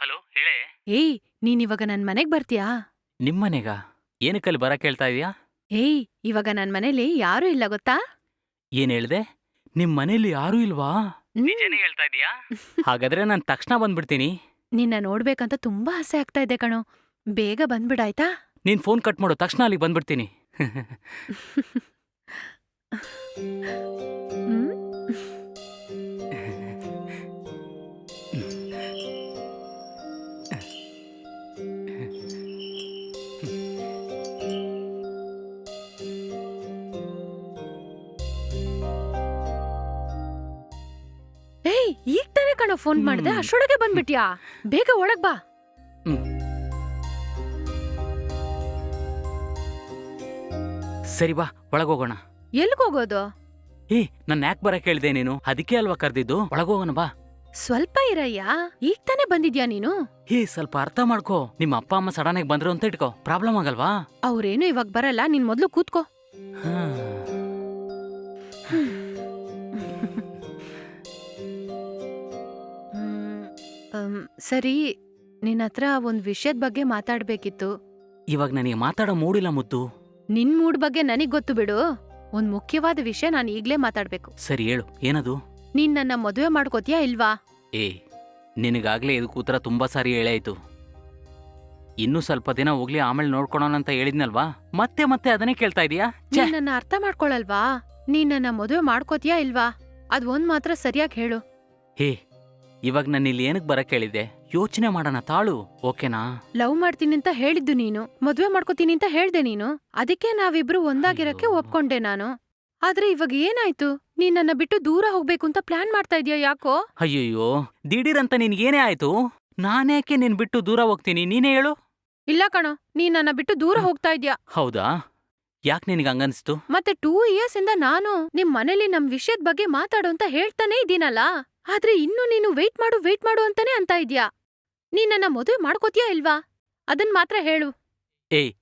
Hello ಹೇಳೇ. ಏಯ್ ನೀನ್ ಇವಾಗ ನನ್ ಮನೆಗ್ ಬರ್ತೀಯಾ? ನಿಮ್ಮನೆಗ ಏನಕ್ಕಲ್ಲಿ ಬರಕ್ ಹೇಳ್ತಾ ಇದೀಯಾ? ಏಯ್ ಇವಾಗ ನನ್ ಮನೇಲಿ ಯಾರೂ ಇಲ್ಲ ಗೊತ್ತಾ? ಏನ್ ಹೇಳ್ದೆ? ನಿಮ್ ಮನೇಲಿ ಯಾರೂ ಇಲ್ವಾ? ನಿಜನೇ ಹೇಳ್ತಾ ಇದೀಯಾ? ಹಾಗಾದ್ರೆ ನಾನ್ ತಕ್ಷಣ ಬಂದ್ಬಿಡ್ತೀನಿ. ನಿನ್ನ ನೋಡ್ಬೇಕಂತ ತುಂಬಾ ಆಸೆ ಆಗ್ತಾ ಇದೆ ಕಣೋ. ಬೇಗ ಬಂದ್ಬಿಡಾಯ್ತಾ? ನೀನ್ ಫೋನ್ ಕಟ್ ಮಾಡು ತಕ್ಷಣ ಅಲ್ಲಿಗೆ ಬಂದ್ಬಿಡ್ತೀನಿ. ಈಗ ತಾನೇ ಕಣ ಫೋನ್ ಮಾಡಿದೆ. ಹ್ಮ್. ಅಷ್ಟೊಳಗೆ ಬಂದ್ಬಿಟ್ಯಾ? ಬೇಗ ಒಳಗ್ ಬಾ. ಸರಿ ಬಾ ಒಳಗೋಗೋಣ ಎಲ್ಗೋಗೋದು ಏ ನನ್ನ ಯಾಕೆ ಬರಕ್ ಕೇಳಿದೆ ನೀನು? ಅದಕ್ಕೆ ಅಲ್ವಾ ಕರ್ದಿದ್ದು? ಒಳಗೋಗೋಣ ಬಾ. ಸ್ವಲ್ಪ ಇರಯ್ಯ? ಈಗ ತಾನೇ ಬಂದಿದ್ಯಾ ನೀನು? ಏ ಸ್ವಲ್ಪ ಅರ್ಥ ಮಾಡ್ಕೋ. ನಿಮ್ಮ ಅಪ್ಪ ಅಮ್ಮ ಸಡನ್ ಆಗಿ ಬಂದ್ರು ಅಂತ ಇಟ್ಕೋ. ಪ್ರಾಬ್ಲಮ್ ಆಗಲ್ವಾ? ಅವ್ರೇನು ಇವಾಗ ಬರಲ್ಲ ನೀನ್ ಮೊದ್ಲು ಕೂತ್ಕೋ. ಹಾ. ಸರಿ ನಿನ್ನ ಹತ್ರ ಒಂದ್ ವಿಷಯದ ಬಗ್ಗೆ ಮಾತಾಡ್ಬೇಕಿತ್ತು. ಇವಾಗ ನನಗೆ ಮಾತಾಡೋ ಮೂಡಿಲ್ಲ ಮುದ್ದು ನಿನ್ ಮೂಡ್ ಬಗ್ಗೆ ನನಗ್ ಗೊತ್ತು ಬಿಡು. ಒಂದ್ ಮುಖ್ಯವಾದ ವಿಷಯ ನಾನು ಈಗ್ಲೇ ಮಾತಾಡ್ಬೇಕು. ಸರಿ ಹೇಳು ಏನದು? ನೀನ್ ನನ್ನ ಮದುವೆ ಮಾಡ್ಕೋತೀಯಾ ಇಲ್ವಾ? ಏ ನಿನಗಾಗ್ಲೇ ಇದು ಕೂತರ ತುಂಬಾ ಸಾರಿ ಹೇಳಾಯ್ತು ಇನ್ನೂ ಸ್ವಲ್ಪ ದಿನ ಹೋಗ್ಲಿ ಆಮೇಲೆ ನೋಡ್ಕೊಳೋಣ ಅಂತ ಹೇಳಿದ್ನಲ್ವಾ? ಮತ್ತೆ ಮತ್ತೆ ಅದನ್ನೇ ಕೇಳ್ತಾ ಇದೀಯಾ? ಛೆ! ನೀನ್ ನನ್ನ ಅರ್ಥ ಮಾಡ್ಕೊಳಲ್ವಾ? ನೀನ್ ನನ್ನ ಮದುವೆ ಮಾಡ್ಕೋತೀಯಾ ಇಲ್ವಾ? ಅದ್ ಒಂದ್ ಮಾತ್ರ ಸರಿಯಾಗಿ ಹೇಳು. ಹೇ ಇವಾಗ ನಾನು ಇಲ್ಲಿ ಏನಕ್ಕೆ ಬರಕ್ ಹೇಳಿದೆ ಯೋಚನೆ ಮಾಡೋಣ ತಾಳು ಓಕೆನಾ? ಲವ್ ಮಾಡ್ತೀನಿ ಅಂತ ಹೇಳಿದ್ದು ನೀನು ಮದ್ವೆ ಮಾಡ್ಕೋತೀನಿ ಅಂತ ಹೇಳ್ದೆ ನೀನು ಅದಕ್ಕೆ ನಾವಿಬ್ರು ಒಂದಾಗಿರಕ್ಕೆ ಒಪ್ಕೊಂಡೆ ನಾನು. ಆದ್ರೆ ಇವಾಗ ಏನಾಯ್ತು? ನೀನ್ ನನ್ನ ಬಿಟ್ಟು ದೂರ ಹೋಗ್ಬೇಕು ಅಂತ ಪ್ಲಾನ್ ಮಾಡ್ತಾ ಇದೀಯ ಯಾಕೋ? ಅಯ್ಯಯ್ಯೋ ದಿಢೀರಂತ ನಿನ್ಗೇನೇ ಆಯ್ತು? ನಾನೇಕೆ ನಿನ್ ಬಿಟ್ಟು ದೂರ ಹೋಗ್ತೀನಿ? ನೀನೇ ಹೇಳು. ಇಲ್ಲ ಕಣೋ ನೀನ್ ನನ್ನ ಬಿಟ್ಟು ದೂರ ಹೋಗ್ತಾ ಇದ್ಯಾ ಹೌದಾ? ಯಾಕೆ ನಿನಗೆ ಹಂಗನ್ಸ್ತು? ಮತ್ತೆ ಟೂ ಇಯರ್ಸ್ ಇಂದ ನಾನು ನಿಮ್ ಮನೇಲಿ ನಮ್ ವಿಷಯದ ಬಗ್ಗೆ ಮಾತಾಡು ಅಂತ ಹೇಳ್ತಾನೆ ಇದೀನಲ್ಲ ಆದ್ರೆ ಇನ್ನು ನೀನು ವೇಟ್ ಮಾಡು ವೇಟ್ ಮಾಡು ಅಂತಾನೆ ಅಂತ ಇದ್ಯಾ? ನೀನ್ ನನ್ನ ಮದುವೆ ಮಾಡ್ಕೋತೀಯಾ ಇಲ್ವಾ? ಅದನ್ ಮಾತ್ರ ಹೇಳು. ಏಯ್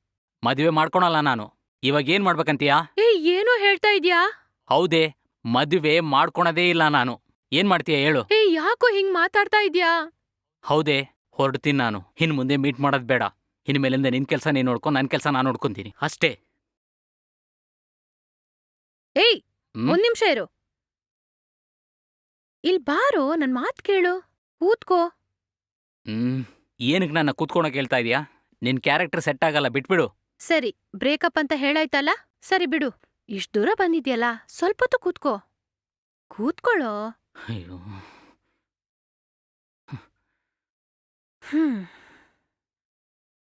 ಮದುವೆ ಮಾಡ್ಕೊಳಲ್ಲ ನಾನು. ಇವಾಗ ಏನ್ ಮಾಡ್ಬೇಕಂತೀಯಾ? ಏ ಏನೋ ಹೇಳ್ತಾ ಇದ್ಯಾ? ಹೌದೇ ಮದುವೆ ಮಾಡ್ಕೊಳದೇ ಇಲ್ಲ ನಾನು. ಏನ್ ಮಾಡ್ತೀಯ ಹೇಳು. ಏ ಯಾಕೋ ಹಿಂಗ್ ಮಾತಾಡ್ತಾ ಇದ್ಯಾ? ಹೌದೇ ಹೊರಡ್ತೀನಿ ನಾನು. ಇನ್ ಮುಂದೆ ಮೀಟ್ ಮಾಡೋದ್ ಬೇಡ. ಇನ್ಮೇಲಿಂದ ನಿನ್ ಕೆಲಸ ನೀನ್ ನೋಡ್ಕೊ ನನ್ ಕೆಲಸ ನಾನು ನೋಡ್ಕೊಂತೀನಿ. ಅಷ್ಟೇ. ಏಯ್ ಹ್ಮ್? ಒಂದ್ ನಿಮಿಷ ಇರು. ಇಲ್ ಬಾರೋ ನನ್ ಮಾತ್ ಕೇಳು. ಕೂತ್ಕೋ. ಹ್ಮ್ ಏನಕ್ಕೆ ನನ್ನ ಕೂತ್ಕೊಳಕ್ ಹೇಳ್ತಾ ಇದೀಯಾ? ನಿನ್ ಕ್ಯಾರೆಕ್ಟರ್ ಸೆಟ್ ಆಗಲ್ಲ ಬಿಟ್ಬಿಡು. ಸರಿ ಬ್ರೇಕಪ್ ಅಂತ ಹೇಳಾಯ್ತಲ್ಲ? ಸರಿ ಬಿಡು. ಇಷ್ಟ್ ದೂರ ಬಂದಿದ್ಯಲ್ಲ ಸ್ವಲ್ಪ ಹೊತ್ತು ಕೂತ್ಕೋ. ಕೂತ್ಕೊಳ್ಳೋ. ಅಯ್ಯೋ. ಹ್ಮ್.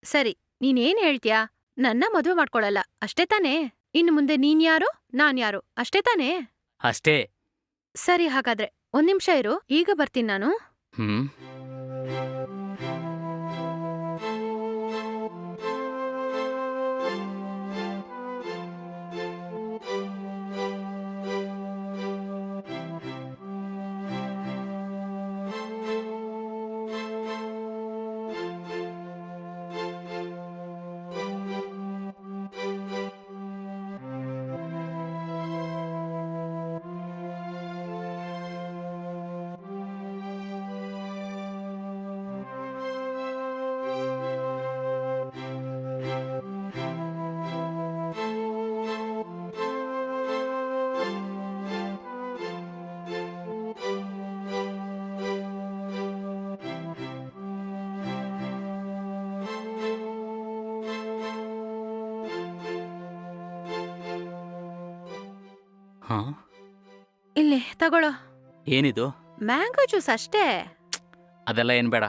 ಸರಿ ನೀನೇನ್ ಹೇಳ್ತ್ಯಾ? ನನ್ನ ಮದುವೆ ಮಾಡ್ಕೊಳಲ್ಲ ಅಷ್ಟೇ ತಾನೇ? ಇನ್ನು ಮುಂದೆ ನೀನ್ ಯಾರು ನಾನ್ ಯಾರು ಅಷ್ಟೇ ತಾನೇ? ಅಷ್ಟೇ. ಸರಿ ಹಾಗಾದ್ರೆ ಒಂದ್ ನಿಮಿಷ ಇರು ಈಗ ಬರ್ತೀನಿ ನಾನು. ಹ್ಮ್. ಹಾ? ಇಲ್ಲಿ ತಗೊಳ್ಳೋ. ಏನಿದು? ಮ್ಯಾಂಗೋ ಜ್ಯೂಸ್ ಅಷ್ಟೇ. ಅದೆಲ್ಲ ಏನ್ ಬೇಡ.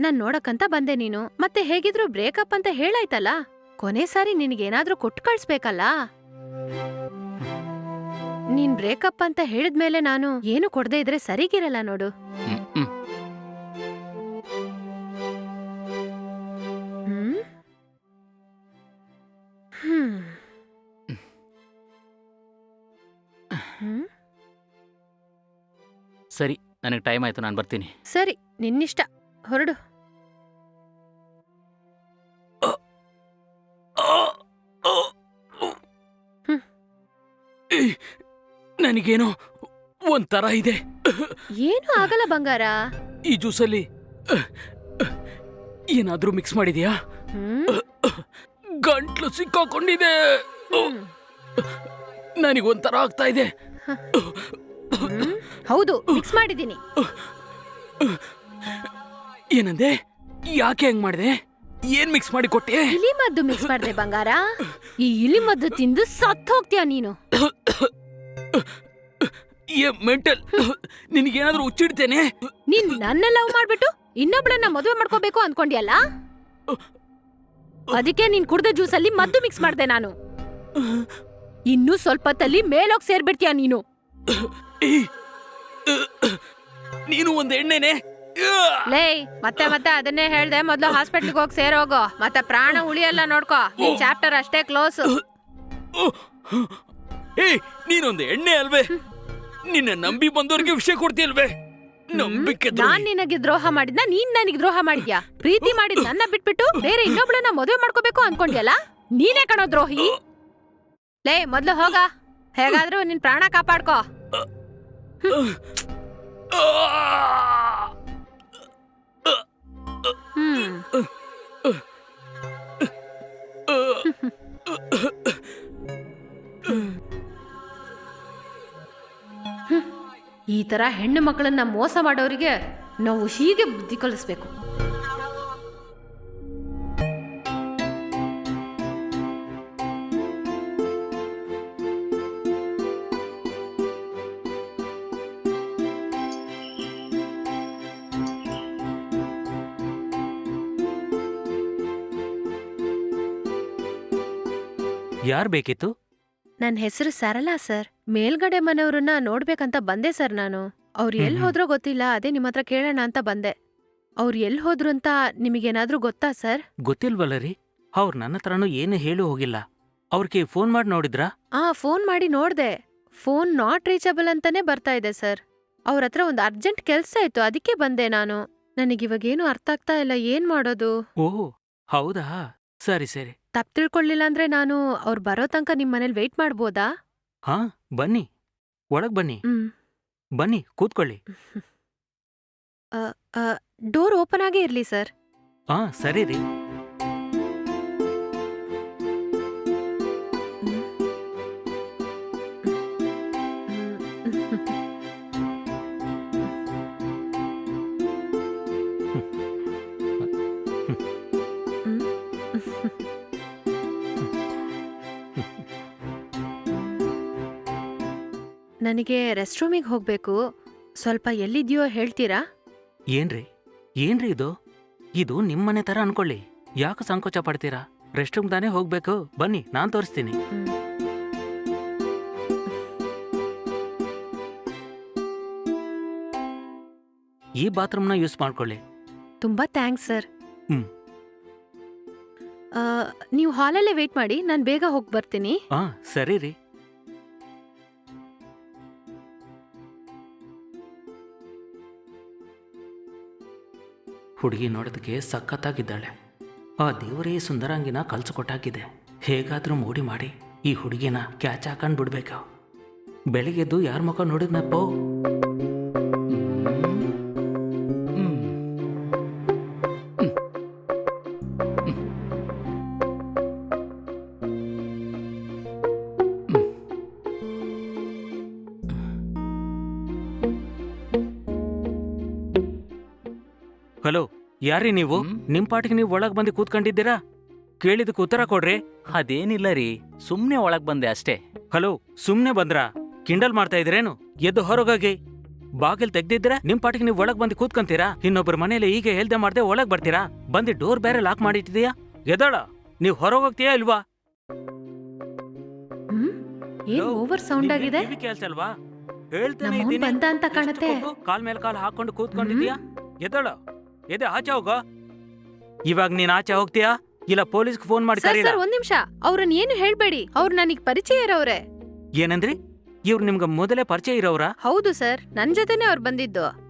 ನಾನ್ ನೋಡಕ್ಕಂತ ಬಂದೆ ನೀನು. ಮತ್ತೆ ಹೇಗಿದ್ರು ಬ್ರೇಕಪ್ ಅಂತ ಹೇಳಾಯ್ತಲ್ಲ? ಕೊನೆ ಸಾರಿ ನಿನಗೇನಾದ್ರೂ ಕೊಟ್ಟು ಕಳ್ಸ್ಬೇಕಲ್ಲ? ನೀನ್ ಬ್ರೇಕಪ್ ಅಂತ ಹೇಳಿದ್ಮೇಲೆ ನಾನು ಏನು ಕೊಡದೆ ಇದ್ರೆ ಸರಿಗಿರಲ್ಲ ನೋಡು. ಹ್ಮ್ ಹ್ಮ್. ಹ್ಮ್ ಸರಿ ನನಗೆ ಟೈಮ್ ಆಯ್ತು ನಾನು ಬರ್ತೀನಿ. ಸರಿ ನಿನ್ನಿಷ್ಟ. ಹೊರಡು. ನನಗೇನೋ ಒಂಥರ ಇದೆ. ಏನು ಆಗಲ್ಲ ಬಂಗಾರ. ಈ ಜ್ಯೂಸಲ್ಲಿ ಏನಾದ್ರೂ ಮಿಕ್ಸ್ ಮಾಡಿದೆಯಾ? ಹ್ಮ್. ಗಂಟ್ಲು ಸಿಕ್ಕಾಕೊಂಡಿದೆ. ನನಗೊಂಥರ ಆಗ್ತಾ ಇದೆ. ಹೌದು ಮಿಕ್ಸ್ ಮಾಡಿದ್ದೀನಿ. ಏನಂದೆ? ಯಾಕೆ ಹೆಂಗ್ ಮಾಡಿದೆ? ಏನ್ ಮಿಕ್ಸ್ ಮಾಡಿ ಕೊಟ್ಟೆ? ಇಲಿ ಮದ್ದು ಮಿಕ್ಸ್ ಮಾಡಿದೆ ಬಂಗಾರ. ಈ ಇಲಿ ಮದ್ದು ತಿಂದು ಸತ್ತು ಹೋಗ್ತೀಯ ನೀನು. ಏ ಮೆಂಟಲ್ ನಿನಗೇನಾದ್ರೂ ಉಚ್ಚಿಡ್ತೇನೆ ನೀನ್ ನನ್ನ ಲವ್ ಮಾಡ್ಬಿಟ್ಟು ಇನ್ನೊಬ್ಳನ್ನ ಮದುವೆ ಮಾಡ್ಕೋಬೇಕು ಅನ್ಕೊಂಡಿಯಲ್ಲ? ಅದಕ್ಕೆ ನೀನ್ ಕುಡ್ದ ಜ್ಯೂಸಲ್ಲಿ ಮದ್ದು ಮಿಕ್ಸ್ ಮಾಡ್ದೆ ನಾನು. ಇನ್ನೂ ಸ್ವಲ್ಪ ತಲ್ಲಿ ಮೇಲೋಗ್ ಸೇರ್ಬಿಡ್ತೀಯ ನೀನು. ನೀನು ಒಂದ್ ಎಣ್ಣೆನೆ? ಲೇ ಮತ್ತೆ ಮತ್ತೆ ಅದನ್ನೇ ಹೇಳ್ದೆ ಮೊದ್ಲು ಹಾಸ್ಪಿಟ್ಲಿಗೆ ಹೋಗಿ ಸೇರೋಗೋ ಮತ್ತೆ ಪ್ರಾಣ ಉಳಿಯಲ್ಲ ನೋಡ್ಕೋ. ನಿನ್ ಚಾಪ್ಟರ್ ಅಷ್ಟೇ ಕ್ಲೋಸ್ ಏ ನೀನೊಂದು ಎಣ್ಣೆ ಅಲ್ವೇ? ನಿನ್ನ ನಂಬಿ ಬಂದವ್ರಿಗೆ ವಿಷಯ ಕೊಡ್ತಿಲ್ವೇ ನಂಬಿಕೆ ದ್ರೋಹಿ. ನಾನ್ ನಿನಗೆ ದ್ರೋಹ ಮಾಡಿದ್ನ ನೀನ್ ನನಗೆ ದ್ರೋಹ ಮಾಡಿದ್ಯಾ? ಪ್ರೀತಿ ಮಾಡಿದ್ ನನ್ನ ಬಿಟ್ಬಿಟ್ಟು ಬೇರೆ ಇನ್ನೊಬ್ಳನ್ನ ಮದುವೆ ಮಾಡ್ಕೋಬೇಕು ಅನ್ಕೊಂಡ್ಯಲ್ಲ? ನೀನೇ ಕಣೋ ದ್ರೋಹಿ. ಲೇ ಮೊದ್ಲು ಹೋಗ. ಹೇಗಾದ್ರೂ ನಿನ್ ಪ್ರಾಣ ಕಾಪಾಡ್ಕೋ. ಈ ತರ ಹೆಣ್ಣು ಮಕ್ಕಳನ್ನ ಮೋಸ ಮಾಡೋರಿಗೆ ನಾವು ಹೀಗೆ ಬುದ್ಧಿ ಕಲಿಸ್ಬೇಕು. ಯಾರ್ ಬೇಕಿತ್ತು? ನನ್ನ ಹೆಸರು ಸರಳಾ ಸರ್. ಮೇಲ್ಗಡೆ ಮನೆಯವ್ರನ್ನ ನೋಡ್ಬೇಕಂತ ಬಂದೆ ಸರ್ ನಾನು. ಅವ್ರು ಎಲ್ಲಿ ಹ್ಮ್. ಹೋದ್ರೋ ಗೊತ್ತಿಲ್ಲ ಅದೇ ನಿಮ್ಮ ಹತ್ರ ಕೇಳೋಣ ಅಂತ ಬಂದೆ. ಅವ್ರು ಎಲ್ಲಿ ಹೋದ್ರು ಅಂತ ನಿಮಗೇನಾದ್ರೂ ಗೊತ್ತಾ ಸರ್? ಗೊತ್ತಿಲ್ವಲ್ಲ ರೀ. ಅವ್ರು ನನ್ನ ಹತ್ರನೂ ಏನು ಹೇಳಿ ಹೋಗಿಲ್ಲ. ಅವ್ರಿಗೆ ಫೋನ್ ಮಾಡಿ ನೋಡಿದ್ರಾ? ಆ ಫೋನ್ ಮಾಡಿ ನೋಡ್ದೆ. ಫೋನ್ ನಾಟ್ ರೀಚಬಲ್ ಅಂತಾನೆ ಬರ್ತಾ ಇದೆ ಸರ್. ಅವ್ರ ಹತ್ರ ಒಂದು ಅರ್ಜೆಂಟ್ ಕೆಲ್ಸ ಇತ್ತು ಅದಕ್ಕೆ ಬಂದೆ ನಾನು. ನನಗಿವಾಗೇನು ಅರ್ಥ ಆಗ್ತಾ ಇಲ್ಲ ಏನ್ ಮಾಡೋದು? ಓಹ್ ಹೌದಾ? ಸರಿ ಸರಿ. ತಪ್ಪು ತಿಳ್ಕೊಳ್ಳಿಲ್ಲ ಅಂದ್ರೆ ನಾನು ಅವ್ರು ಬರೋ ತನಕ ನಿಮ್ ಮನೇಲಿ ವೆಯ್ಟ್ ಮಾಡ್ಬೋದಾ? ಹಾ ಬನ್ನಿ. ಒಳಗ್ ಬನ್ನಿ. ಹ್ಮ್. ಬನ್ನಿ ಕೂತ್ಕೊಳ್ಳಿ. ಡೋರ್ ಓಪನ್ ಆಗೇ ಇರ್ಲಿ ಸರ್. ಹಾ ಸರಿ ರೀ. ನನಗೆ ರೆಸ್ಟ್ ರೂಮಿಗೆ ಹೋಗ್ಬೇಕು. ಸ್ವಲ್ಪ ಎಲ್ಲಿದ್ಯೋ ಹೇಳ್ತೀರಾ? ಏನ್ರಿ? ಏನ್ರಿ ಇದು? ಇದು ನಿಮ್ಮನೆ ತರ ಅನ್ಕೊಳ್ಳಿ. ಯಾಕೆ ಸಂಕೋಚ ಪಡ್ತೀರಾ? ರೆಸ್ಟ್ ರೂಮ್ ತಾನೇ ಹೋಗ್ಬೇಕು. ಬನ್ನಿ ನಾನ್ ತೋರಿಸ್ತೀನಿ. ಈ ಬಾತ್ರೂಮ್ನ ಯೂಸ್ ಮಾಡ್ಕೊಳ್ಳಿ. ತುಂಬಾ ಥ್ಯಾಂಕ್ಸ್ ಸರ್. ಹ್ಮ್. ನೀವು ಹಾಲಲ್ಲೇ ವೇಟ್ ಮಾಡಿ ನಾನು ಬೇಗ ಹೋಗಿ ಬರ್ತೀನಿ. ಹಾ ಸರಿ ರೀ. ಹುಡುಗಿ ನೋಡೋದಕ್ಕೆ ಸಖತ್ತಾಗಿದ್ದಾಳೆ. ಆ ದೇವರೇ ಸುಂದರಾಂಗಿನ ಕಲ್ಸಿಕೊಟ್ಟಾಗಿದೆ. ಹೇಗಾದರೂ ಮೂಡಿ ಮಾಡಿ ಈ ಹುಡುಗಿನ ಕ್ಯಾಚ್ ಹಾಕೊಂಡು ಬಿಡಬೇಕು ಬೆಳಿಗ್ಗೆದ್ದು ಯಾರ ಮುಖ ನೋಡಿದ್ನಪ್ಪೋ? ಯಾರೀ ನೀವು? ನಿಮ್ ಪಾಟಿಗೆ ನೀವು ಒಳಗ್ ಬಂದು ಕೂತ್ಕೊಂಡಿದ್ದೀರಾ? ಕೇಳಿದಕ್ಕೆ ಉತ್ತರ ಕೊಡ್ರಿ. ಅದೇನಿಲ್ಲ ರೀ ಸುಮ್ನೆ ಒಳಗ್ ಬಂದೆ ಅಷ್ಟೇ. ಹಲೋ ಸುಮ್ನೆ ಬಂದ್ರಾ? ಕಿಂಡಲ್ ಮಾಡ್ತಾ ಇದ್ರೇನು? ಎದ್ದು ಹೊರಗೋಗಿ. ಬಾಗಿಲ್ ತೆಗ್ದಿದ್ರೆ ನಿಮ್ ಪಾಟಿಗೆ ನೀವು ಒಳಗ್ ಬಂದು ಕೂತ್ಕೊಂತೀರಾ? ಇನ್ನೊಬ್ರ ಮನೇಲಿ ಈಗ ಹೇಳ್ದೆ ಮಾಡ್ದೆ ಒಳಗ್ ಬರ್ತೀರಾ? ಬಂದು ಡೋರ್ ಬೇರೆ ಲಾಕ್ ಮಾಡಿಟ್ಟಿದೀಯಾ ಎದಳ ನೀವ್ ಹೊರಗೋಗ್ತೀಯಾ ಇಲ್ವಾ? ಹ್ಮ್? ಏನ್ ಓವರ್ ಸೌಂಡ್ ಆಗಿದೆ? ಕೇಳ್ಸಲ್ವಾ ಹೇಳ್ತಾನೆ ನಮ್ಮ ಅವ್ನ್ ಇದ್ದೀನಿ ಬಂದ ಅಂತ ಎಷ್ಟು ಕಾಣತ್ತೆ. ಕೊಬ್ಬು? ಕಾಲ್ ಮೇಲೆ ಕಾಲ್ ಹಾಕೊಂಡು ಕೂತ್ಕೊಂಡಿದ್ಯಾ ಎದಳ ಎದೆ ಆಚೆ ಹೋಗೋ. ಇವಾಗ ನೀನ್ ಆಚೆ ಹೋಗ್ತೀಯಾ? ಇಲ್ಲ ಪೊಲೀಸ್ಗೆ ಫೋನ್ ಮಾಡಿ ಸರ್ ಕರೀಲ? ಸರ್ ಒಂದ್ ನಿಮಿಷ. ಅವ್ರನ್ನ ಏನು ಹೇಳ್ಬೇಡಿ. ಅವ್ರು ನನಗ್ ಪರಿಚಯ ಇರೋವ್ರೆ. ಏನಂದ್ರಿ? ಇವ್ರು ನಿಮ್ಗೆ ಮೊದಲೇ ಪರಿಚಯ ಇರೋರಾ ಹೌದು ಸರ್ ನನ್ ಜೊತೆನೆ ಅವ್ರು ಬಂದಿದ್ದು.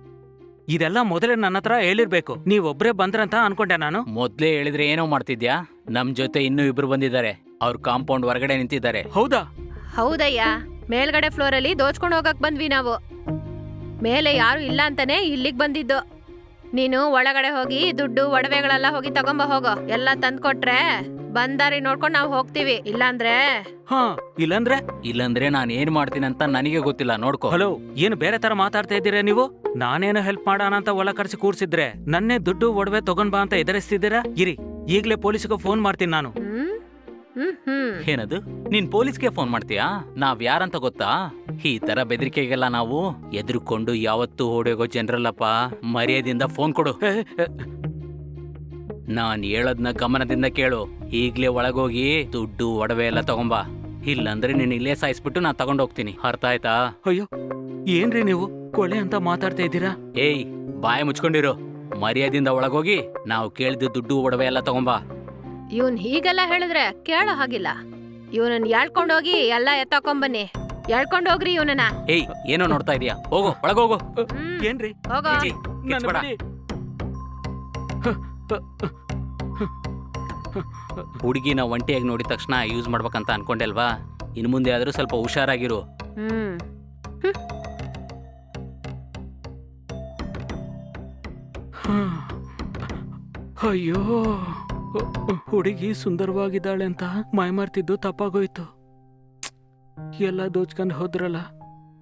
ಇದೆಲ್ಲ ಮೊದಲೇ ನನ್ನ ಹತ್ರ ಹೇಳಿರ್ಬೇಕು. ನೀವೊಬ್ರೇ ಬಂದ್ರಂತ ಅನ್ಕೊಂಡೆ ನಾನು. ಮೊದ್ಲೇ ಹೇಳಿದ್ರೆ ಏನೋ ಮಾಡ್ತಿದ್ಯಾ? ನಮ್ ಜೊತೆ ಇನ್ನೂ ಇಬ್ರು ಬಂದಿದ್ದಾರೆ. ಅವ್ರ ಕಾಂಪೌಂಡ್ ಹೊರಗಡೆ ನಿಂತಿದ್ದಾರೆ. ಹೌದಾ? ಹೌದಯ್ಯ. ಮೇಲ್ಗಡೆ ಫ್ಲೋರ್ ಅಲ್ಲಿ ದೋಚ್ಕೊಂಡು ಹೋಗಕ್ ಬಂದ್ವಿ ನಾವು. ಮೇಲೆ ಯಾರು ಇಲ್ಲ ಅಂತಾನೆ ಇಲ್ಲಿಗ್ ಬಂದಿದ್ದು. ನೀನು ಒಳಗಡೆ ಹೋಗಿ ದುಡ್ಡು ಒಡವೆಗಳೆಲ್ಲ ಹೋಗಿ ತಗೊಂಬ ಹೋಗೋ. ಎಲ್ಲ ತಂದ್ಕೊಟ್ರೆ ಬಂದಾರಿ ನೋಡ್ಕೊಂಡ್ ನಾವ್ ಹೋಗ್ತೀವಿ. ಇಲ್ಲಾಂದ್ರೆ ಹಾ ಇಲ್ಲಂದ್ರೆ? ಇಲ್ಲಂದ್ರೆ ನಾನು ಏನ್ ಮಾಡ್ತೀನಿ ಅಂತ ನನಗೆ ಗೊತ್ತಿಲ್ಲ ನೋಡ್ಕೋ. ಹಲೋ ಏನು ಬೇರೆ ತರ ಮಾತಾಡ್ತಾ ಇದ್ದೀರಾ ನೀವು? ನಾನೇನು ಹೆಲ್ಪ್ ಮಾಡೋಣ ಅಂತ ಒಳ ಕರ್ಸಿ ಕೂರ್ಸಿದ್ರೆ ನನ್ನೇ ದುಡ್ಡು ಒಡವೆ ತಗೊಂಡ್ಬಾ ಅಂತ ಎದುರಿಸ್ತಿದ್ದೀರಾ ಇರಿ ಈಗ್ಲೇ ಪೊಲೀಸ್ಗೆ ಫೋನ್ ಮಾಡ್ತೀನಿ ನಾನು. ಹ್ಮ್? ಹ್ಮ್ ಹ್ಮ್ ಏನದು? ನೀನ್ ಪೊಲೀಸ್ಗೆ ಫೋನ್ ಮಾಡ್ತೀಯಾ? ನಾವ್ ಯಾರಂತ ಗೊತ್ತಾ? ಈ ತರ ಬೆದರಿಕೆಗೆಲ್ಲ ನಾವು ಎದುರುಕೊಂಡು ಯಾವತ್ತೂ ಓಡೋಗೋ ಜನರಲ್ಲಪ್ಪ. ಮರ್ಯಾದಿಂದ ಫೋನ್ ಕೊಡು. ನಾನ್ ಹೇಳೋದ್ನ ಗಮನದಿಂದ ಕೇಳು. ಈಗ್ಲೇ ಒಳಗೋಗಿ ದುಡ್ಡು ಒಡವೆ ಎಲ್ಲ ತಗೊಂಬಾ. ಇಲ್ಲಂದ್ರೆ ನೀನ್ ಇಲ್ಲೇ ಸಾಯಿಸ್ಬಿಟ್ಟು ನಾ ತಗೊಂಡೋಗ್ತೀನಿ. ಅರ್ಥ ಆಯ್ತಾ? ಅಯ್ಯೋ ಏನ್ರಿ ನೀವು? ಕೊಳೆ ಅಂತ ಮಾತಾಡ್ತಾ ಇದ್ದೀರಾ? ಏಯ್ ಬಾಯ ಮುಚ್ಕೊಂಡಿರು. ಮರ್ಯಾದಿಂದ ಒಳಗೋಗಿ ನಾವು ಕೇಳಿದ ದುಡ್ಡು ಒಡವೆ ಎಲ್ಲ ತಗೊಂಬಾ. ಇವನ್ ಹೀಗೆಲ್ಲ ಹೇಳಿದ್ರೆ ಕೇಳೋ ಹಾಗಿಲ್ಲ. ಇವನನ್ನ ಎಳ್ಕೊಂಡೋಗಿ ಎಲ್ಲ ಎತ್ತಾಕೊಂಬನ್ನಿ ಎಳ್ಕೊಂಡೋಗ್ರಿ ಇವನನ್ನ. ಏಯ್ ಏನೋ ನೋಡ್ತಾ ಇದೀಯಾ? ಹೋಗು ಒಳಗೋಗು ಹ್ಮ್. ಏನ್ರಿ? ಹೋಗೋ. ನನ್ನ ಕಿಚ್ಬೇಡ. ಹುಡುಗಿನ ಒಂಟಿಯಾಗಿ ನೋಡಿದ ತಕ್ಷಣ ಯೂಸ್ ಮಾಡ್ಬೇಕಂತ ಅನ್ಕೊಂಡೆ ಅಲ್ವಾ ಇನ್ ಮುಂದೆ ಆದ್ರೂ ಸ್ವಲ್ಪ ಹುಷಾರಾಗಿರು. ಹ್ಮ್. ಅಯ್ಯೋ. ಹುಡುಗಿ ಸುಂದರವಾಗಿದ್ದಾಳೆ ಅಂತ ಮಾಯ್ಮಾರ್ತಿದ್ದು ತಪ್ಪಾಗೋಯ್ತು. ಎಲ್ಲ ದೋಚ್ಕೊಂಡು ಹೋದ್ರಲ್ಲ,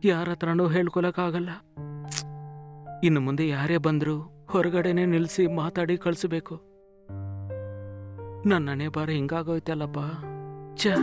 ಯಾರ ಹತ್ರನೂ ಹೇಳ್ಕೊಳಕ್ಕಾಗಲ್ಲ ಇನ್ನು ಮುಂದೆ ಯಾರೇ ಬಂದ್ರು ಹೊರಗಡೆನೆ ನಿಲ್ಸಿ ಮಾತಾಡಿ ಕಳಿಸ್ಬೇಕು. ನನ್ನನೆ ಬಾರ ಹಿಂಗಾಗೋಯ್ತಲ್ಲಪ್ಪ. ಛ.